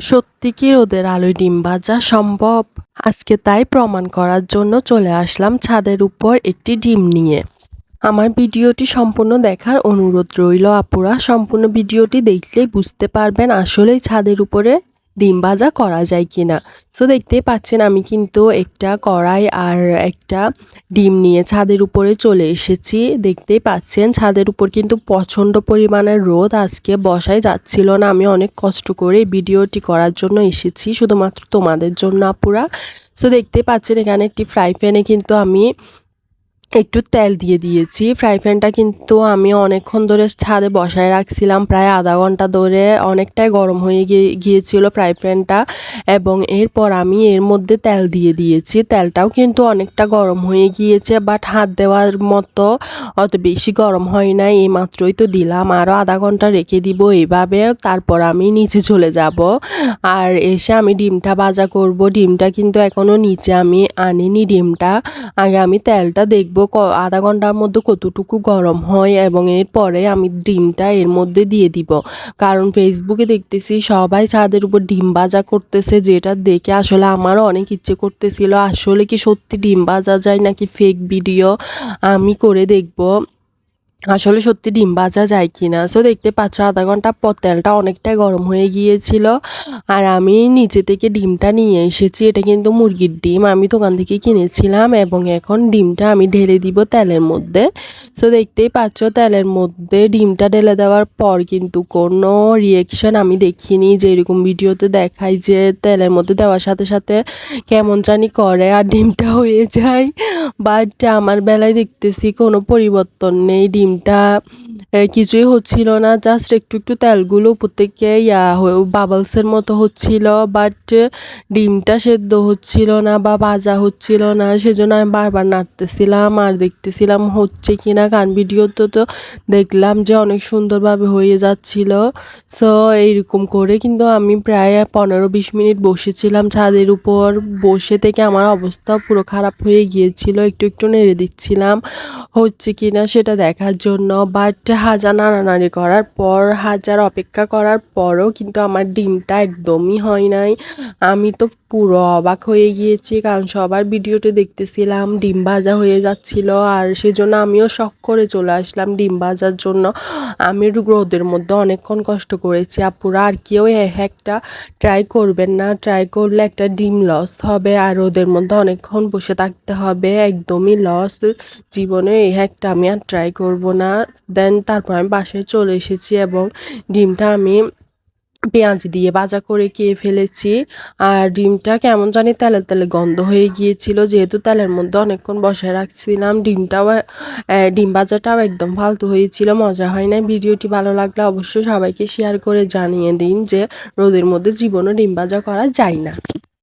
সত্যি কি রোদের আলোয় ডিম ভাজা সম্ভব? আজকে তাই প্রমাণ করার জন্য চলে আসলাম ছাদের উপর একটি ডিম নিয়ে। আমার ভিডিওটি সম্পূর্ণ দেখার অনুরোধ রইল, আপুরা। সম্পূর্ণ ভিডিওটি দেখলেই বুঝতে পারবেন আসলেই ছাদের উপরে ডিম ভাজা করা যায় কিনা। সো দেখতে পাচ্ছেন আমি কিন্তু একটা কড়াই আর একটা ডিম নিয়ে ছাদের উপরে চলে এসেছি। দেখতেই পাচ্ছেন ছাদের উপর কিন্তু প্রচণ্ড পরিমাণের রোদ আজকে বসাই যাচ্ছিল না। আমি অনেক কষ্ট করে ভিডিওটি করার জন্য এসেছি, শুধুমাত্র তোমাদের জন্য আপুরা। সো দেখতে পাচ্ছেন এখানে একটি ফ্রাই প্যানে কিন্তু আমি একটু তেল দিয়ে দিয়েছি। ফ্রাই প্যানটা কিন্তু আমি অনেকক্ষণ ধরে ছাদে বসায় রাখছিলাম। প্রায় আধা ঘণ্টা ধরে অনেকটাই গরম হয়ে গিয়েছিল ফ্রাই প্যানটা এবং এরপর আমি এর মধ্যে তেল দিয়ে দিয়েছি। তেলটাও কিন্তু অনেকটা গরম হয়ে গিয়েছে বাট হাত দেওয়ার মতো অত বেশি গরম হয় নাই, এই মাত্রই তো দিলাম। আরও আধা ঘণ্টা রেখে দিব এইভাবে তারপর আমি নিচে চলে যাব। আর এসে আমি ডিমটা ভাজা করব। ডিমটা কিন্তু এখনও নিচে আমি আনিনি, ডিমটা। আগে আমি তেলটা দেখব দেখব আধা ঘণ্টার মধ্যে কতটুকু গরম হয় এবং এরপরে আমি ডিমটা এর মধ্যে দিয়ে দিব। কারণ ফেসবুকে দেখতেছি সবাই ছাদের উপর ডিম ভাজা করতেছে, যেটা দেখে আসলে আমারও অনেক ইচ্ছে করতেছিল। আসলে কি সত্যি ডিম বাজা যায় নাকি ফেক ভিডিও আমি করে দেখব। আসলে সত্যি ডিম ভাজা যায় কি না সো দেখতে পাচ্ছ, আধা ঘণ্টা পর তেলটা অনেকটাই গরম হয়ে গিয়েছিল। আর আমি নিচে থেকে ডিমটা নিয়ে এসেছি, এটা কিন্তু মুরগির ডিম। আমি দোকান থেকে কিনেছিলাম এবং এখন ডিমটা আমি ঢেলে দিব তেলের মধ্যে। সো দেখতেই পাচ্ছ, তেলের মধ্যে ডিমটা ঢেলে দেওয়ার পর কিন্তু কোনো রিয়েকশন আমি দেখিনি যে এরকম ভিডিওতে দেখাই যে তেলের মধ্যে দেওয়ার সাথে সাথে কেমন জানি করে আর ডিমটা হয়ে যায়। বাট আমার বেলায় দেখতেছি কোনো পরিবর্তন নেই, ডিম ডিমটা কিছুই হচ্ছিল না জাস্ট একটু একটু তেলগুলো থেকে ইয়া বাবলসের মতো হচ্ছিল বাট ডিমটা সেদ্ধ হচ্ছিল না বা ভাজা হচ্ছিল না, সেজন্য আমি বারবার নাড়তেছিলাম আর দেখতেছিলাম হচ্ছে কি না কারণ ভিডিওতে তো দেখলাম যে অনেক সুন্দরভাবে হয়ে যাচ্ছিল। সো এইরকম করে কিন্তু আমি প্রায় পনেরো বিশ মিনিট বসেছিলাম ছাদের উপর। বসে থেকে আমার অবস্থা পুরো খারাপ হয়ে গিয়েছিল, একটু একটু নেড়ে দিচ্ছিলাম হচ্ছে কি না সেটা দেখার জন্য। বাট হাজার নাড়ানাড়ি করার পর, হাজার অপেক্ষা করার পরও কিন্তু আমার ডিমটা একদমই হয় নাই। আমি তো পুরো অবাক হয়ে গিয়েছি, কারণ সবার ভিডিওতে দেখতেছিলাম ডিম ভাজা হয়ে যাচ্ছিল আর সেজন্য আমিও শখ করে চলে আসলাম ডিম ভাজার জন্য। আমি রোদের মধ্যে অনেকক্ষণ কষ্ট করেছি। আপুরা আর কেউ একটা ট্রাই করবেন না। ট্রাই করলে একটা ডিম লস হবে আর রোদের মধ্যে অনেকক্ষণ বসে থাকতে হবে, একদমই লস জীবনে এই হ্যাকটা আমি আর ট্রাই করব না। দেন তারপর আমি বাসায় চলে এসেছি এবং ডিমটা আমি পেঁয়াজ দিয়ে ভাজা করে খেয়ে ফেলেছি। আর ডিমটা কেমন জানি তেলের তেলে গন্ধ হয়ে গিয়েছিল, যেহেতু তেলের মধ্যে অনেকক্ষণ বসায় রাখছিলাম। ডিমটাও ডিম ভাজাটাও একদম ফালতু হয়েছিল, মজা হয় না ভিডিওটি ভালো লাগলে অবশ্যই সবাইকে শেয়ার করে জানিয়ে দিন যে রোদের মধ্যে জীবনও ডিম ভাজা করা যায় না।